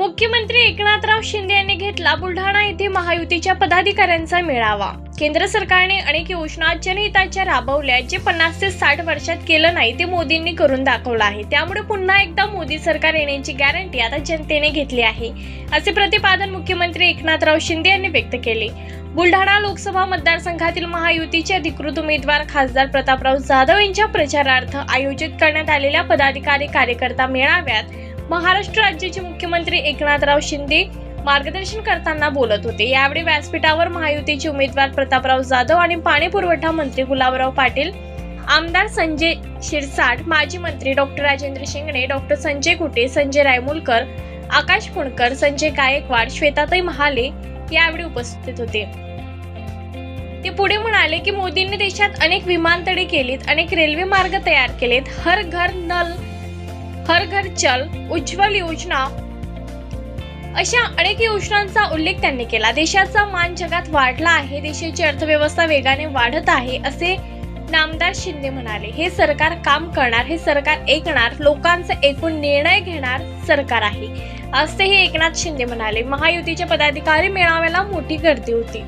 मुख्यमंत्री एकनाथराव शिंदे यांनी घेतला बुलढाणा येथे महायुतीच्या पदाधिकाऱ्यांचा मेळावा. केंद्र सरकारने अनेक योजना जनहिताच्या राबवल्या जे पन्नास ते साठ वर्षात केलं नाही ते मोदींनी करून दाखवलं आहे. त्यामुळे पुन्हा एकदा मोदी सरकार येण्याची गॅरंटी आता जनतेने घेतली आहे असे प्रतिपादन मुख्यमंत्री एकनाथराव शिंदे यांनी व्यक्त केले. बुलढाणा लोकसभा मतदारसंघातील महायुतीचे अधिकृत उमेदवार खासदार प्रतापराव जाधव यांच्या प्रचारार्थ आयोजित करण्यात आलेल्या पदाधिकारी कार्यकर्ता मेळाव्यात महाराष्ट्र राज्याचे मुख्यमंत्री एकनाथराव शिंदे मार्गदर्शन करताना बोलत होते. यावेळी व्यासपीठावर महायुतीचे उमेदवार प्रतापराव जाधव आणि पाणी पुरवठा मंत्री गुलाबराव पाटील आमदार संजय शिरसाट माजी मंत्री डॉक्टर राजेंद्र शिंगणे डॉक्टर संजय कुटे संजय रायमुलकर आकाश पुणकर संजय गायकवाड श्वेताताई महाले यावेळी उपस्थित होते. ते पुढे म्हणाले की मोदींनी देशात अनेक विमानतळे केलीत अनेक रेल्वे मार्ग तयार केलेत. हर घर नल हर घर चल उज्ज्वल योजना. अशा अनेक योजनांचा उल्लेख त्यांनी केला. देशाचा मान जगात वाढला आहे. देशाची अर्थव्यवस्था वेगाने वाढत आहे असे नामदार शिंदे म्हणाले. हे सरकार काम करणार हे सरकार ऐकणार लोकांचा एकूण निर्णय घेणार सरकार आहे. असेही एकनाथ शिंदे म्हणाले महायुतीच्या पदाधिकारी मेळाव्याला मोठी गर्दी होती.